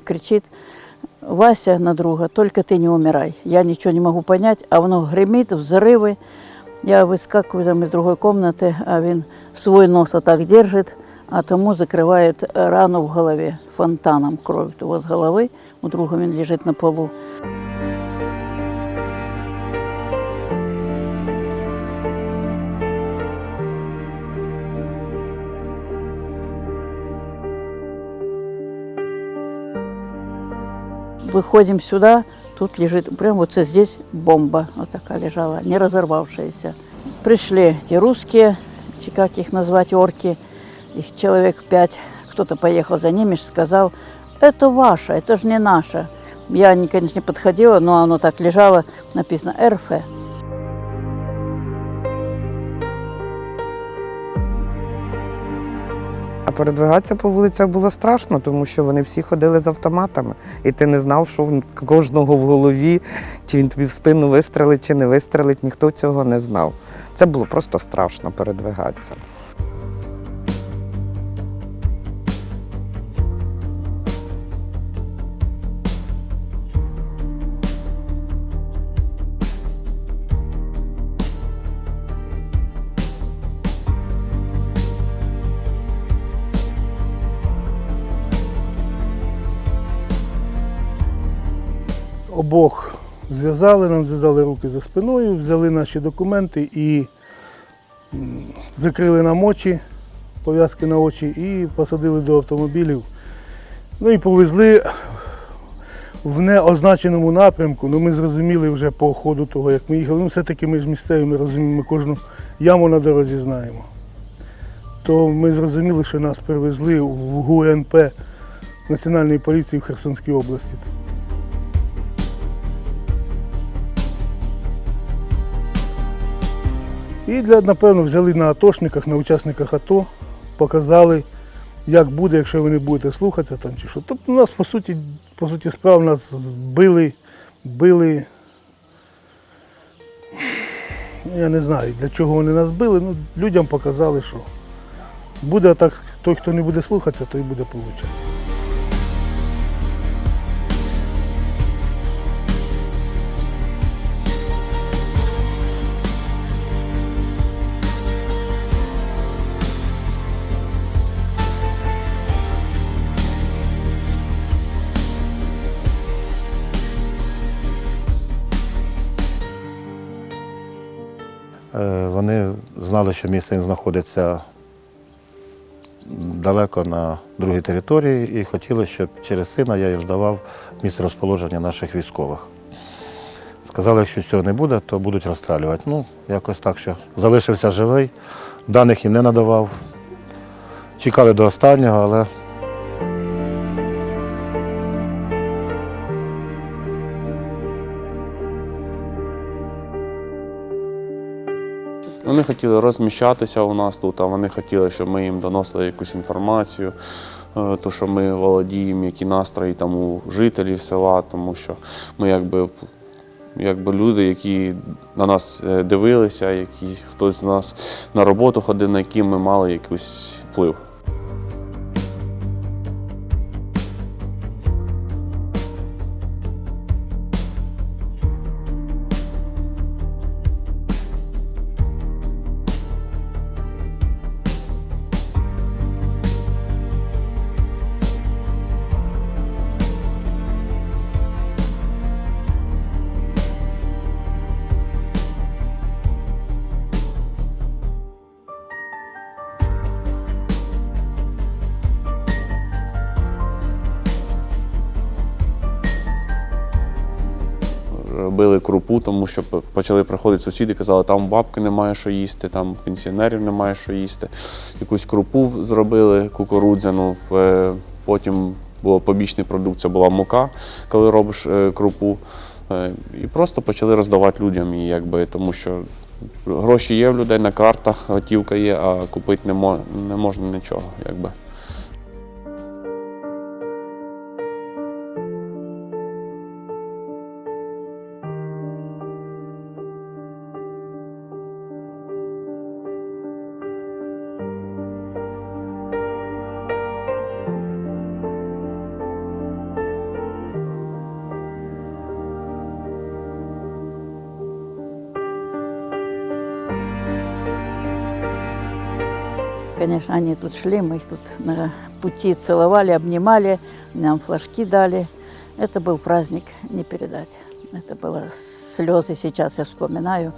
Кричит Вася на друга, только ты не умирай. Я ничего не могу понять, а воно гремит, взрывы. Я выскакиваю там из другой комнаты, а він свой нос вот так держит, а тому закрывает рану в голове фонтаном кровь. У с головы, у друга він лежит на полу. Выходим сюда, тут лежит, прямо вот здесь бомба вот такая лежала, не разорвавшаяся. Пришли эти русские, как их назвать, орки, их человек пять, кто-то поехал за ними, сказал, это ваше, это же не наше. Я, не- конечно, не подходила, но оно так лежало, написано РФ. А передвигатися по вулицях було страшно, тому що вони всі ходили з автоматами, і ти не знав, що кожного в голові, чи він тобі в спину вистрелить, чи не вистрелить, ніхто цього не знав. Це було просто страшно передвигатися. Обох зв'язали, нам зв'язали руки за спиною, взяли наші документи і закрили нам очі, пов'язки на очі і посадили до автомобілів. Ну і повезли в неозначеному напрямку. Ну, ми зрозуміли вже по ходу того, як ми їхали. Ну, все-таки ми ж місцеві, ми розуміємо, ми кожну яму на дорозі знаємо. То ми зрозуміли, що нас привезли в ГУНП Національної поліції в Херсонській області. І для, напевно, взяли на атошниках, на учасниках АТО, показали, як буде, якщо ви не будете слухатися там чи що. Тобто нас, по суті, по суті справ нас збили, били. Я не знаю, для чого вони нас били. Ну, людям показали, що буде так, той, хто не буде слухатися, той буде получати. Вони знали, що місце знаходиться далеко на другій території і хотіли, щоб через сина я їм здавав місце розположення наших військових. Сказали, якщо цього не буде, то будуть розстрілювати. Ну, якось так, що залишився живий, даних їм не надавав. Чекали до останнього, але Вони хотіли розміщатися у нас тут, а вони хотіли, щоб ми їм доносили якусь інформацію, е, то що ми володіємо, які настрої там у жителів села, тому що ми якби, якби люди, які на нас е, дивилися, які хтось з нас на роботу ходив, на які ми мали якийсь вплив. Робили крупу, тому що почали приходити сусіди, казали, там бабки немає що їсти, там пенсіонерів немає що їсти. Якусь крупу зробили кукурудзяну, е, потім була побічний продукт, це була мука, коли робиш е, крупу. Е, І просто почали роздавати людям, і якби, тому що гроші є в людей на картах, готівка є, а купити не можна нічого. Якби. конечно, они тут шли, мы их тут на пути целовали, обнимали, нам флажки дали. Это был праздник не передать. Это было слезы, сейчас я вспоминаю.